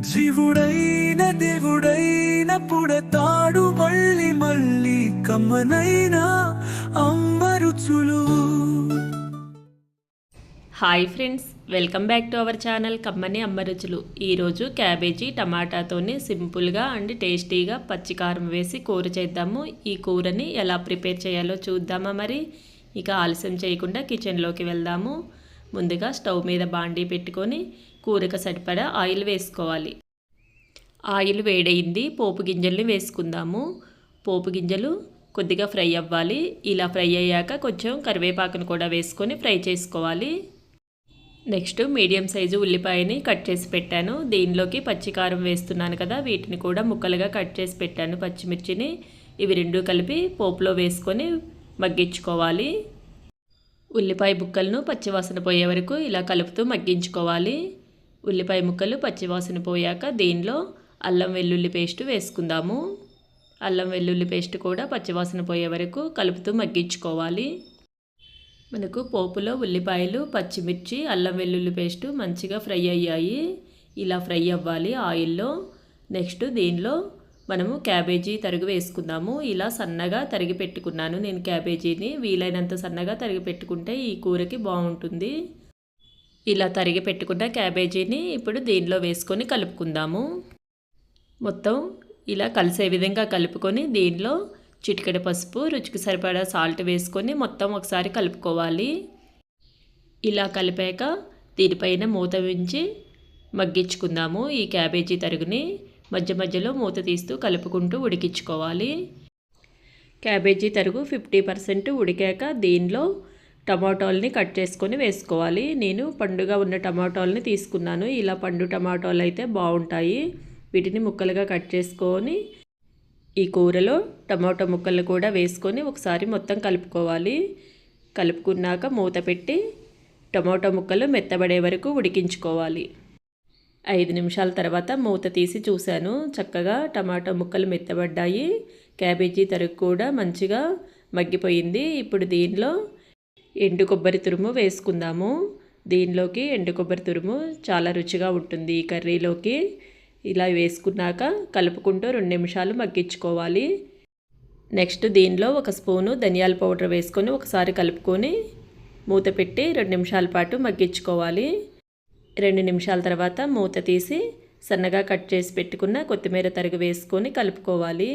జీవుడైన దేవుడైన పుడతాడు మళ్ళీ మళ్ళీ కమ్మనైన అమ్మరుచులు. Hi friends welcome back to our channel కమ్మని అమ్మ రుచులు ఈరోజు క్యాబేజీ టమాటాతోని సింపుల్గా అండ్ టేస్టీగా పచ్చికారం వేసి కూర చేద్దాము. ఈ కూరని ఎలా ప్రిపేర్ చేయాలో చూద్దామా మరి? ఇక ఆలస్యం చేయకుండా కిచెన్లోకి వెళ్దాము. ముందుగా స్టవ్ మీద బాండీ పెట్టుకొని కూరకు సరిపడా ఆయిల్ వేసుకోవాలి. ఆయిల్ వేడైంది పోపు గింజల్ని వేసుకుందాము. పోపు గింజలు కొద్దిగా ఫ్రై అవ్వాలి. ఇలా ఫ్రై అయ్యాక కొంచెం కరివేపాకును కూడా వేసుకొని ఫ్రై చేసుకోవాలి. నెక్స్ట్ మీడియం సైజు ఉల్లిపాయని కట్ చేసి పెట్టాను. దీనిలోకి పచ్చికారం వేస్తున్నాను కదా వీటిని కూడా ముక్కలుగా కట్ చేసి పెట్టాను పచ్చిమిర్చిని. ఇవి రెండు కలిపి పోపులో వేసుకొని మగ్గించుకోవాలి. ఉల్లిపాయ ముక్కలను పచ్చివాసన పోయే వరకు ఇలా కలుపుతూ మగ్గించుకోవాలి. ఉల్లిపాయ ముక్కలు పచ్చివాసన పోయాక దీనిలో అల్లం వెల్లుల్లి పేస్ట్ వేసుకుందాము. అల్లం వెల్లుల్లి పేస్ట్ కూడా పచ్చివాసన పోయే వరకు కలుపుతూ మగ్గించుకోవాలి. మనకు పోపులో ఉల్లిపాయలు పచ్చిమిర్చి అల్లం వెల్లుల్లి పేస్టు మంచిగా ఫ్రై అయ్యాయి. ఇలా ఫ్రై అవ్వాలి ఆయిల్లో. నెక్స్ట్ దీనిలో మనము క్యాబేజీ తరుగు వేసుకుందాము. ఇలా సన్నగా తరిగి పెట్టుకున్నాను నేను క్యాబేజీని. వీలైనంత సన్నగా తరిగి పెట్టుకుంటే ఈ కూరకి బాగుంటుంది. ఇలా తరిగి పెట్టుకున్న క్యాబేజీని ఇప్పుడు దీనిలో వేసుకొని కలుపుకుందాము. మొత్తం ఇలా కలిసే విధంగా కలుపుకొని దీనిలో చిటికెడ పసుపు రుచికి సరిపడా సాల్ట్ వేసుకొని మొత్తం ఒకసారి కలుపుకోవాలి. ఇలా కలిపాక దీనిపైన మూత ఉంచి మగ్గించుకుందాము ఈ క్యాబేజీ తరుగుని. మధ్య మధ్యలో మూత తీస్తూ కలుపుకుంటూ ఉడికించుకోవాలి. క్యాబేజీ తరుగు ఫిఫ్టీ పర్సెంట్ ఉడికాక దీనిలో టమాటోల్ని కట్ చేసుకొని వేసుకోవాలి. నేను పండుగ ఉన్న టమాటోల్ని తీసుకున్నాను. ఇలా పండు టమాటోలు అయితే బాగుంటాయి. వీటిని ముక్కలుగా కట్ చేసుకొని ఈ కూరలో టమాటో ముక్కలు కూడా వేసుకొని ఒకసారి మొత్తం కలుపుకోవాలి. కలుపుకున్నాక మూత పెట్టి టమాటో ముక్కలు మెత్తబడే వరకు ఉడికించుకోవాలి. ఐదు నిమిషాల తర్వాత మూత తీసి చూశాను. చక్కగా టమాటో ముక్కలు మెత్తబడ్డాయి. క్యాబేజీ తరుగు కూడా మంచిగా మగ్గిపోయింది. ఇప్పుడు దీనిలో ఎండు కొబ్బరి తురుము వేసుకుందాము. దీనిలోకి ఎండు కొబ్బరి తురుము చాలా రుచిగా ఉంటుంది. ఈ కర్రీలోకి ఇలా వేసుకున్నాక కలుపుకుంటూ రెండు నిమిషాలు మగ్గించుకోవాలి. నెక్స్ట్ దీనిలో ఒక స్పూను ధనియాల పౌడర్ వేసుకొని ఒకసారి కలుపుకొని మూత పెట్టి రెండు నిమిషాల పాటు మగ్గించుకోవాలి. రెండు నిమిషాల తర్వాత మూత తీసి సన్నగా కట్ చేసి పెట్టుకున్న కొత్తిమీర తరుగు వేసుకొని కలుపుకోవాలి.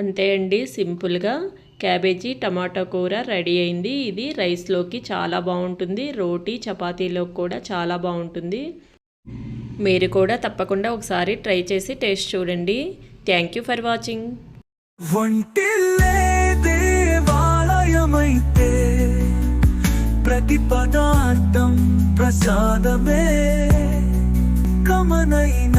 అంతే అండి సింపుల్గా. క్యాబేజీ టమాటా కూర రెడీ అయింది. ఇది రైస్లోకి చాలా బాగుంటుంది. రోటీ చపాతీలోకి కూడా చాలా బాగుంటుంది. మీరు కూడా తప్పకుండా ఒకసారి ట్రై చేసి టేస్ట్ చూడండి. Thank you for watching. కమనైన